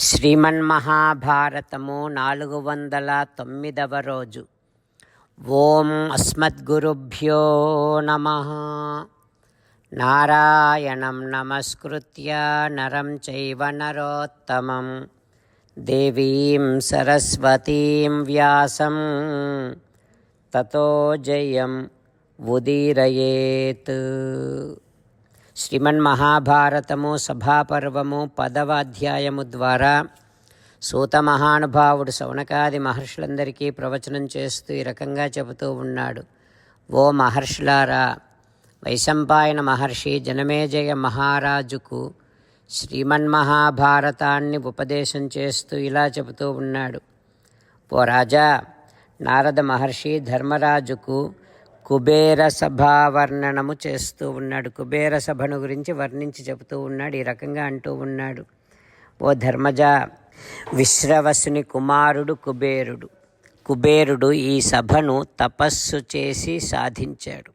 శ్రీమన్మహాభారతము నాలుగు వందల తొమ్మిదవ రోజు. ఓం అస్మద్గురుభ్యో నమ. నారాయణం నమస్కృత్య నరం చైవ నరోత్తమం. దేవీం సరస్వతీం వ్యాసం. తతో జయం ఉదీరయేత్. శ్రీమన్మహాభారతము సభాపర్వము పదవ అధ్యాయము ద్వారా సూత మహానుభావుడు శౌనకాది మహర్షులందరికీ ప్రవచనం చేస్తూ ఈ రకంగా చెబుతూ ఉన్నాడు. ఓ మహర్షులారా వైశంపాయన మహర్షి జనమేజయ మహారాజుకు శ్రీమన్మహాభారతాన్ని ఉపదేశం చేస్తూ ఇలా చెబుతూ ఉన్నాడు. ఓ రాజా నారద మహర్షి ధర్మరాజుకు కుబేర సభా వర్ణనము చేస్తూ ఉన్నాడు. కుబేర సభను గురించి వర్ణించి చెబుతూ ఉన్నాడు. ఈ రకంగా అంటూ ఉన్నాడు. ఓ ధర్మజ విశ్రవసుని కుమారుడు కుబేరుడు. కుబేరుడు ఈ సభను తపస్సు చేసి సాధించాడు.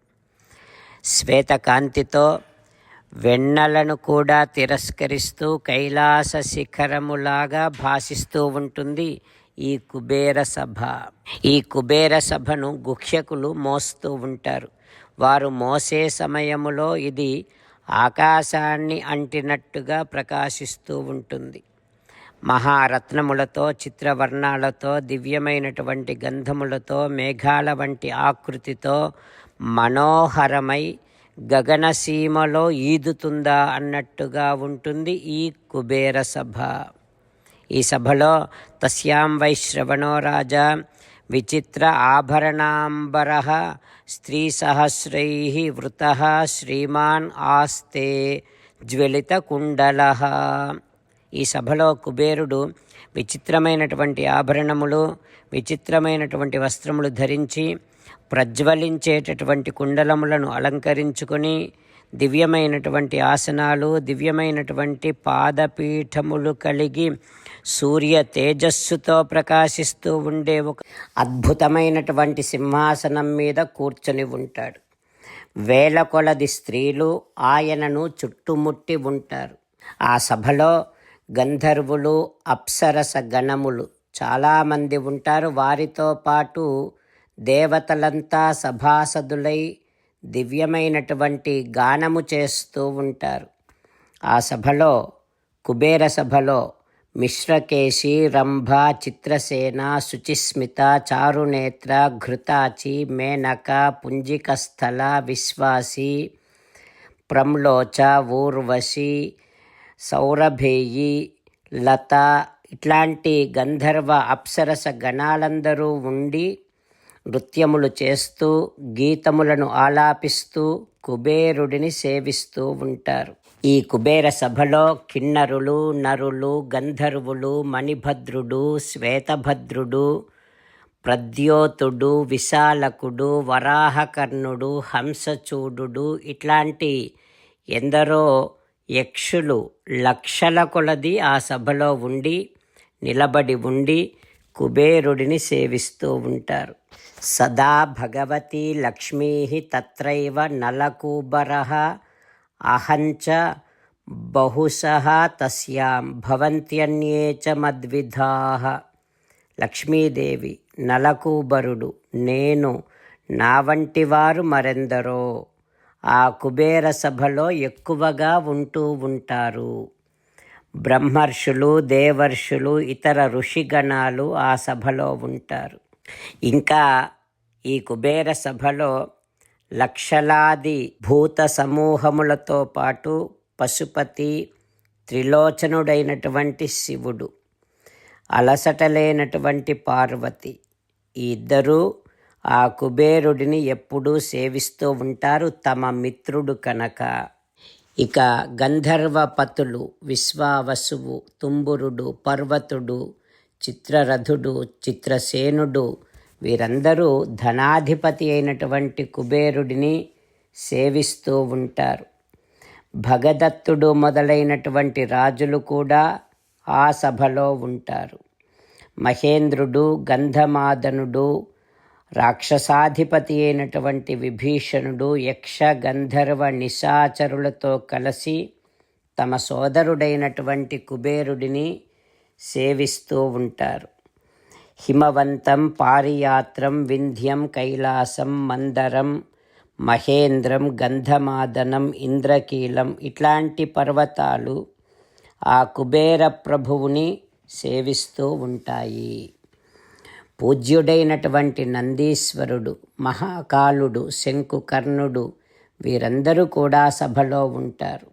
శ్వేతకాంతితో వెన్నలను కూడా తిరస్కరిస్తూ కైలాస శిఖరములాగా భాసిస్తూ ఉంటుంది. ఈ కుబేర సభ. ఈ కుబేర సభను గుహ్యకులు మోస్తూ ఉంటారు. వారు మోసే సమయములో ఇది ఆకాశాన్ని అంటినట్టుగా ప్రకాశిస్తూ ఉంటుంది. మహారత్నములతో చిత్రవర్ణాలతో దివ్యమైనటువంటి గంధములతో మేఘాల వంటి ఆకృతితో మనోహరమై గగనసీమలో ఈదుతుందా అన్నట్టుగా ఉంటుంది ఈ కుబేర సభ. ఈ సభలో తస్యాం వైశ్రవణో రాజా విచిత్ర ఆభరణాంబర స్త్రీ సహస్రై వృత శ్రీమాన్ ఆస్తే జ్వలిత కుండల. ఈ సభలో కుబేరుడు విచిత్రమైనటువంటి ఆభరణములు విచిత్రమైనటువంటి వస్త్రములు ధరించి ప్రజ్వలించేటటువంటి కుండలములను అలంకరించుకొని దివ్యమైనటువంటి ఆసనాలు దివ్యమైనటువంటి పాదపీఠములు కలిగి సూర్య తేజస్సుతో ప్రకాశిస్తూ ఉండే ఒక అద్భుతమైనటువంటి సింహాసనం మీద కూర్చొని ఉంటాడు. వేల కొలది స్త్రీలు ఆయనను చుట్టుముట్టి ఉంటారు. ఆ సభలో గంధర్వులు అప్సరస గణములు చాలామంది ఉంటారు. వారితో పాటు దేవతలంతా సభాసదులై దివ్యమైనటువంటి గానము చేస్తూ ఉంటారు. ఆ సభలో కుబేర సభలో మిశ్రకేశి రంభ చిత్రసేన శుచిస్మిత చారునేత్ర ఘృతాచి మేనక పుంజికస్థల విశ్వాసి ప్రమ్లోచ ఊర్వశి సౌరభేయి లత ఇట్లాంటి గంధర్వ అప్సరస గణాలందరూ ఉండి నృత్యములు చేస్తూ గీతములను ఆలాపిస్తూ కుబేరుడిని సేవిస్తూ ఉంటారు. ఈ కుబేర సభలో కిన్నరులు నరులు గంధర్వులు మణిభద్రుడు శ్వేతభద్రుడు ప్రద్యోతుడు విశాలకుడు వరాహకర్ణుడు హంసచూడు ఇట్లాంటి ఎందరో యక్షులు లక్షల కొలది ఆ సభలో ఉండి నిలబడి ఉండి కుబేరుడిని సేవిస్తూ ఉంటారు. సదా భగవతి లక్ష్మీ తత్రైవ నలకూబర. అహంచ బహుశ తస్యాం భవంత్యన్యే చ మద్విధా. లక్ష్మీదేవి నలకూబరుడు నేను నా వంటి వారు మరెందరో? ఆ కుబేర సభలో ఎక్కువగా ఉంటూ ఉంటారు. బ్రహ్మర్షులు దేవర్షులు ఇతర ఋషిగణాలు ఆ సభలో ఉంటారు. ఇంకా ఈ కుబేర సభలో లక్షలాది భూత సమూహములతో పాటు పశుపతి త్రిలోచనుడైనటువంటి శివుడు అలసటలేనటువంటి పార్వతి ఈ ఇద్దరూ ఆ కుబేరుడిని ఎప్పుడూ సేవిస్తూ ఉంటారు. తమ మిత్రుడు కనుక ఇక గంధర్వపతులు విశ్వావసువు తుంబురుడు పర్వతుడు చిత్రరథుడు చిత్రసేనుడు వీరందరూ ధనాధిపతి అయినటువంటి కుబేరుడిని సేవిస్తూ ఉంటారు. భగదత్తుడు మొదలైనటువంటి రాజులు కూడా ఆ సభలో ఉంటారు. మహేంద్రుడు గంధమాదనుడు రాక్షసాధిపతి అయినటువంటి విభీషణుడు యక్ష గంధర్వ నిశాచరులతో కలిసి తమ సోదరుడైనటువంటి కుబేరుడిని సేవిస్తూ ఉంటారు. హిమవంతం పారియాత్రం వింధ్యం కైలాసం మందరం మహేంద్రం గంధమాదనం ఇంద్రకీలం ఇట్లాంటి పర్వతాలు ఆ కుబేర ప్రభువుని సేవిస్తూ ఉంటాయి. పూజ్యుడైనటువంటి నందీశ్వరుడు మహాకాలుడు శంకుకర్ణుడు వీరందరూ కూడా సభలో ఉంటారు.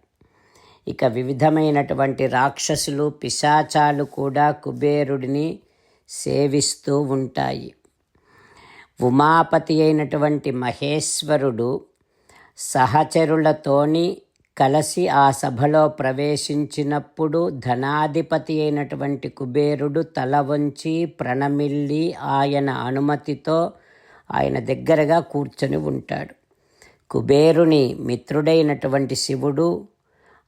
ఇక వివిధమైనటువంటి రాక్షసులు పిశాచాలు కూడా కుబేరుడిని సేవిస్తూ ఉంటాయి. ఉమాపతి అయినటువంటి మహేశ్వరుడు సహచరులతోని కలిసి ఆ సభలో ప్రవేశించినప్పుడు ధనాధిపతి అయినటువంటి కుబేరుడు తల వంచి ప్రణమిల్లి ఆయన అనుమతితో ఆయన దగ్గరగా కూర్చొని ఉంటాడు. కుబేరుని మిత్రుడైనటువంటి శివుడు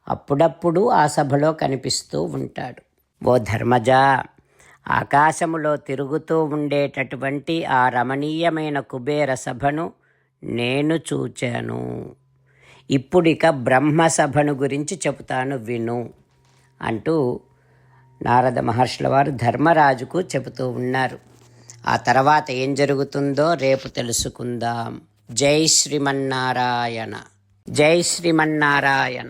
అప్పుడప్పుడు ఆ సభలో కనిపిస్తూ ఉంటాడు. ఓ ధర్మజ ఆకాశములో తిరుగుతూ ఉండేటటువంటి ఆ రమణీయమైన కుబేర సభను నేను చూచాను. ఇప్పుడిక బ్రహ్మసభను గురించి చెబుతాను విను అంటూ నారద మహర్షుల వారు ధర్మరాజుకు చెబుతూ ఉన్నారు. ఆ తర్వాత ఏం జరుగుతుందో రేపు తెలుసుకుందాం. జై శ్రీమన్నారాయణ. జై శ్రీమన్నారాయణ.